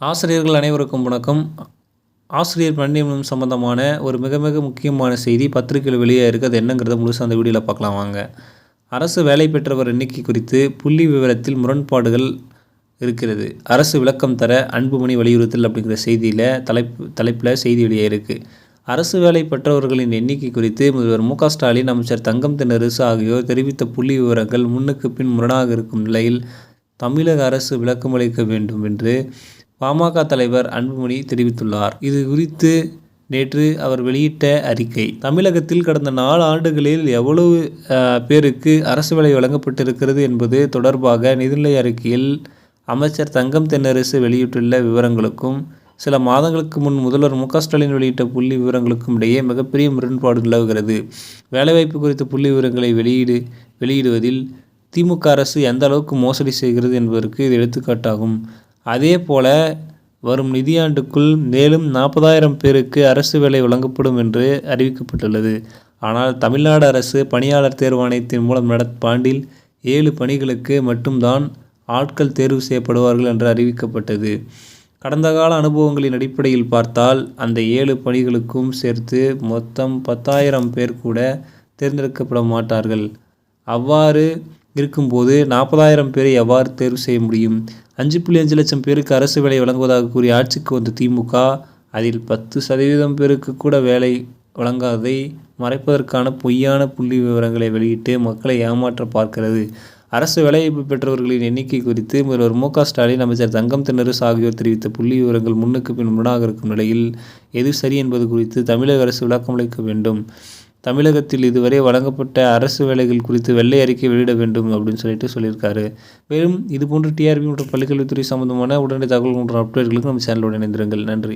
ஆசிரியர்கள் அனைவருக்கும் வணக்கம். ஆசிரியர் பணி சம்மந்தமான சம்பந்தமான ஒரு மிக மிக முக்கியமான செய்தி பத்திரிகையில் வெளியே இருக்குது அது என்னங்கிறத முழுசாக அந்த வீடியோவில் பார்க்கலாம் வாங்க. அரசு வேலை பெற்றவர் எண்ணிக்கை குறித்து புள்ளி விவரத்தில் முரண்பாடுகள் இருக்கிறது. அரசு விளக்கம் தர அன்புமணி வலியுறுத்தல் அப்படிங்கிற செய்தியில் தலைப்பு தலைப்பில் செய்தி வெளியே இருக்குது அரசு வேலை பெற்றவர்களின் எண்ணிக்கை குறித்து முதல்வர் மு ஸ்டாலின் அமைச்சர் தங்கம் தென்னரசு ஆகியோர் தெரிவித்த புள்ளி விவரங்கள் முன்னுக்கு பின் முரணாக இருக்கும் நிலையில் தமிழக அரசு விளக்கமளிக்க வேண்டும் என்று பாமக தலைவர் அன்புமணி தெரிவித்துள்ளார். இது குறித்து நேற்று அவர் வெளியிட்ட அறிக்கை. தமிழகத்தில் கடந்த நாலு ஆண்டுகளில் எவ்வளவு பேருக்கு அரசு வேலை வழங்கப்பட்டிருக்கிறது என்பது தொடர்பாக நிதிநிலை அறிக்கையில் அமைச்சர் தங்கம் தென்னரசு வெளியிட்டுள்ள விவரங்களுக்கும் சில மாதங்களுக்கு முன் முதல்வர் மு ஸ்டாலின் வெளியிட்ட புள்ளி விவரங்களுக்கும் இடையே மிகப்பெரிய முரண்பாடு நிலவுகிறது. வேலைவாய்ப்பு குறித்த புள்ளி விவரங்களை வெளியீடு வெளியிடுவதில் திமுக அரசு எந்த அளவுக்கு மோசடி செய்கிறது என்பதற்கு இது எடுத்துக்காட்டாகும். அதே போல வரும் நிதியாண்டுக்குள் மேலும் நாற்பதாயிரம் பேருக்கு அரசு வேலை வழங்கப்படும் என்று அறிவிக்கப்பட்டுள்ளது. ஆனால் தமிழ்நாடு அரசு பணியாளர் தேர்வாணையத்தின் மூலம் நடத்த ஆண்டில் ஏழு பணிகளுக்கு மட்டும்தான் ஆட்கள் தேர்வு செய்யப்படுவார்கள் என்று அறிவிக்கப்பட்டது. கடந்த கால அனுபவங்களின் அடிப்படையில் பார்த்தால் அந்த ஏழு பணிகளுக்கும் சேர்த்து மொத்தம் பத்தாயிரம் பேர் கூட தேர்ந்தெடுக்கப்பட மாட்டார்கள். அவ்வாறு இருக்கும்போது நாற்பதாயிரம் பேரை எவ்வாறு தேர்வு செய்ய முடியும்? அஞ்சு புள்ளி அஞ்சு லட்சம் பேருக்கு அரசு வேலை வழங்குவதாக கூறி ஆட்சிக்கு வந்த திமுக அதில் பத்து சதவீதம் பேருக்கு கூட வேலை வழங்காததை மறைப்பதற்கான பொய்யான புள்ளி விவரங்களை வெளியிட்டு மக்களை ஏமாற்ற பார்க்கிறது. அரசு வேலைவாய்ப்பு பெற்றவர்களின் எண்ணிக்கை குறித்து முதல்வர் மு க ஸ்டாலின் அமைச்சர் தங்கம் தென்னரசு ஆகியோர் தெரிவித்த புள்ளி விவரங்கள் முன்னுக்கு பின் முன்னாக இருக்கும் நிலையில் எது சரி என்பது குறித்து தமிழக அரசு விளக்கமளிக்க வேண்டும். தமிழகத்தில் இதுவரை வழங்கப்பட்ட அரசு வேலைகள் குறித்து வெள்ளை அறிக்கை வெளியிட வேண்டும் அப்படின்னு சொல்லிட்டு சொல்லியிருக்காரு. மேலும் இதுபோன்ற டிஆர்பி மற்றும் பள்ளிக்கல்வித்துறை சம்பந்தமான உடனடி தகவல் போன்ற அப்டேட்களுக்கு நம்ம சேனலோடு இணைந்திருங்கள். நன்றி.